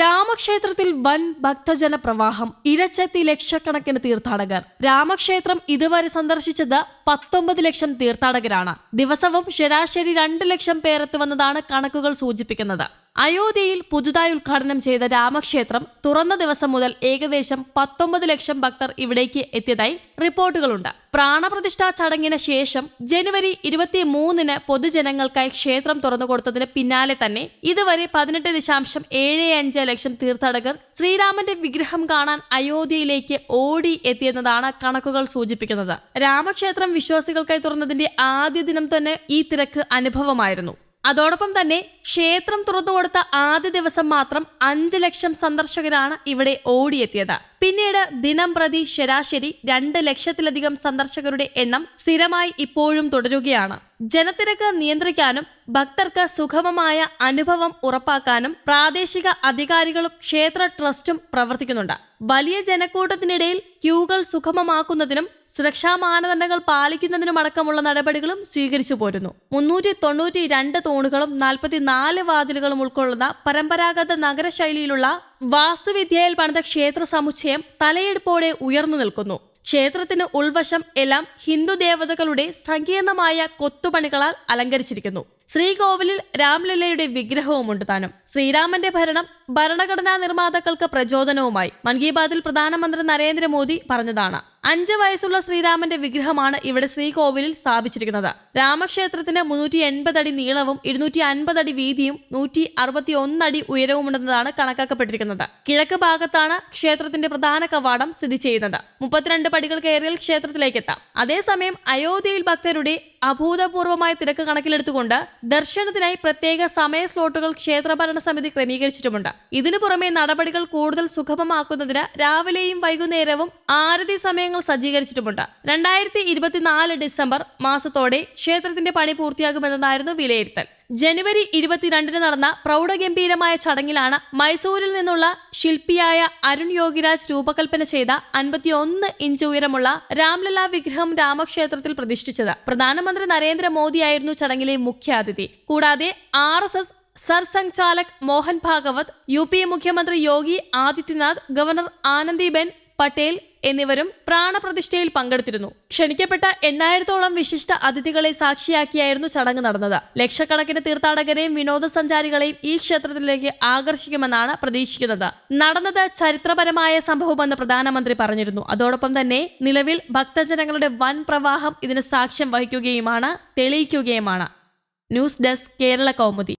രാമക്ഷേത്രത്തിൽ വൻ ഭക്തജന പ്രവാഹം ഇരച്ചെത്തി ലക്ഷക്കണക്കിന് തീർത്ഥാടകർ. രാമക്ഷേത്രം ഇതുവരെ സന്ദർശിച്ചത് പത്തൊമ്പത് ലക്ഷം തീർത്ഥാടകരാണ്. ദിവസവും ശരാശരി രണ്ട് ലക്ഷം പേരെത്തുവന്നതാണ് കണക്കുകൾ സൂചിപ്പിക്കുന്നത്. അയോധ്യയിൽ പുതുതായി ഉദ്ഘാടനം ചെയ്ത രാമക്ഷേത്രം തുറന്ന ദിവസം മുതൽ ഏകദേശം പത്തൊമ്പത് ലക്ഷം ഭക്തർ ഇവിടേക്ക് എത്തിയതായി റിപ്പോർട്ടുകളുണ്ട്. പ്രാണപ്രതിഷ്ഠാ ചടങ്ങിന് ശേഷം ജനുവരി ഇരുപത്തി മൂന്നിന് പൊതുജനങ്ങൾക്കായി ക്ഷേത്രം തുറന്നുകൊടുത്തതിന് പിന്നാലെ തന്നെ ഇതുവരെ പതിനെട്ട് ദശാംശം ഏഴ് അഞ്ച് ലക്ഷം തീർത്ഥാടകർ ശ്രീരാമന്റെ വിഗ്രഹം കാണാൻ അയോധ്യയിലേക്ക് ഓടി എത്തിയെന്നതാണ് കണക്കുകൾ സൂചിപ്പിക്കുന്നത്. രാമക്ഷേത്രം വിശ്വാസികൾക്കായി തുറന്നതിന്റെ ആദ്യ ദിനം തന്നെ ഈ തിരക്ക് അനുഭവമായിരുന്നു. അതോടൊപ്പം തന്നെ ക്ഷേത്രം തുറന്നുകൊടുത്ത ആദ്യ ദിവസം മാത്രം അഞ്ച് ലക്ഷം സന്ദർശകരാണ് ഇവിടെ ഓടിയെത്തിയത്. പിന്നീട് ദിനം പ്രതി ശരാശരി രണ്ട് ലക്ഷത്തിലധികം സന്ദർശകരുടെ എണ്ണം സ്ഥിരമായി ഇപ്പോഴും തുടരുകയാണ്. ജനത്തിരക്ക് നിയന്ത്രിക്കാനും ഭക്തർക്ക് സുഗമമായ അനുഭവം ഉറപ്പാക്കാനും പ്രാദേശിക അധികാരികളും ക്ഷേത്ര ട്രസ്റ്റും പ്രവർത്തിക്കുന്നുണ്ട്. വലിയ ജനക്കൂട്ടത്തിനിടയിൽ ക്യൂകൾ സുഗമമാക്കുന്നതിനും സുരക്ഷാ മാനദണ്ഡങ്ങൾ പാലിക്കുന്നതിനുമടക്കമുള്ള നടപടികളും സ്വീകരിച്ചു പോരുന്നു. മുന്നൂറ്റി തൊണ്ണൂറ്റി രണ്ട് തൂണുകളും നാൽപ്പത്തിനാല് വാതിലുകളും ഉൾക്കൊള്ളുന്ന പരമ്പരാഗത നഗരശൈലിയിലുള്ള വാസ്തുവിദ്യയിൽ പണിത ക്ഷേത്ര സമുച്ചയം തലയെടുപ്പോടെ ഉയർന്നു നിൽക്കുന്നു. ക്ഷേത്രത്തിന് ഉൾവശം എല്ലാം ഹിന്ദു ദേവതകളുടെ സങ്കീർണമായ കൊത്തുപണികളാൽ അലങ്കരിച്ചിരിക്കുന്നു. ശ്രീകോവിലിൽ രാംലല്ലയുടെ വിഗ്രഹവുമുണ്ട് താനും. ശ്രീരാമന്റെ ഭരണം ഭരണഘടനാ നിർമ്മാതാക്കൾക്ക് പ്രചോദനവുമായി. മൻ കി ബാതിൽ പ്രധാനമന്ത്രി നരേന്ദ്രമോദി പറഞ്ഞതാണ്. അഞ്ച് വയസ്സുള്ള ശ്രീരാമന്റെ വിഗ്രഹമാണ് ഇവിടെ ശ്രീകോവിലിൽ സ്ഥാപിച്ചിരിക്കുന്നത്. രാമക്ഷേത്രത്തിന് മുന്നൂറ്റി എൺപത് അടി നീളവും ഇരുന്നൂറ്റി അൻപത് അടി വീതിയും നൂറ്റി അറുപത്തി ഒന്നടി ഉയരവുമുണ്ടെന്നതാണ് കണക്കാക്കപ്പെട്ടിരിക്കുന്നത്. കിഴക്ക് ഭാഗത്താണ് ക്ഷേത്രത്തിന്റെ പ്രധാന കവാടം സ്ഥിതി ചെയ്യുന്നത്. മുപ്പത്തിരണ്ട് പടികൾ കയറിയാൽ ക്ഷേത്രത്തിലേക്ക് എത്താം. അതേസമയം അയോധ്യയിൽ ഭക്തരുടെ അഭൂതപൂർവമായ തിരക്ക് കണക്കിലെടുത്തുകൊണ്ട് ദർശനത്തിനായി പ്രത്യേക സമയ സ്ലോട്ടുകൾ ക്ഷേത്രഭരണ സമിതി ക്രമീകരിച്ചിട്ടുമുണ്ട്. ഇതിനു പുറമെ നടപടികൾ കൂടുതൽ സുഗമമാക്കുന്നതിന് രാവിലെയും വൈകുന്നേരവും ആരതി സമയങ്ങൾ സജ്ജീകരിച്ചിട്ടുമുണ്ട്. രണ്ടായിരത്തി ഇരുപത്തിനാല് ഡിസംബർ മാസത്തോടെ ക്ഷേത്രത്തിന്റെ പണി പൂർത്തിയാകുമെന്നതായിരുന്നു വിലയിരുത്തൽ. ജനുവരി ഇരുപത്തിരണ്ടിന് നടന്ന പ്രൗഢഗംഭീരമായ ചടങ്ങിലാണ് മൈസൂരിൽ നിന്നുള്ള ശില്പിയായ അരുൺ യോഗിരാജ് രൂപകൽപ്പന ചെയ്ത അൻപത്തിയൊന്ന് ഇഞ്ച് ഉയരമുള്ള രാംലല വിഗ്രഹം രാമക്ഷേത്രത്തിൽ പ്രതിഷ്ഠിച്ചത്. പ്രധാനമന്ത്രി നരേന്ദ്രമോദിയായിരുന്നു ചടങ്ങിലെ മുഖ്യാതിഥി. കൂടാതെ R S S Sarsanghchalak Mohan Bhagwat U P മുഖ്യമന്ത്രി യോഗി ആദിത്യനാഥ് ഗവർണർ ആനന്ദിബെൻ പട്ടേൽ എന്നിവരും പ്രാണപ്രതിഷ്ഠയിൽ പങ്കെടുത്തിരുന്നു. ക്ഷണിക്കപ്പെട്ട എണ്ണായിരത്തോളം വിശിഷ്ട അതിഥികളെ സാക്ഷിയാക്കിയായിരുന്നു ചടങ്ങ് നടന്നത്. ലക്ഷക്കണക്കിന് തീർത്ഥാടകരെയും വിനോദസഞ്ചാരികളെയും ഈ ക്ഷേത്രത്തിലേക്ക് ആകർഷിക്കുമെന്നാണ് പ്രതീക്ഷിക്കുന്നത്. നടന്നത് ചരിത്രപരമായ സംഭവമെന്ന് പ്രധാനമന്ത്രി പറഞ്ഞിരുന്നു. അതോടൊപ്പം തന്നെ നിലവിൽ ഭക്തജനങ്ങളുടെ വൻ പ്രവാഹം ഇതിന് സാക്ഷ്യം വഹിക്കുകയുമാണ് തെളിയിക്കുകയുമാണ്. News desk Kerala Kaumudi.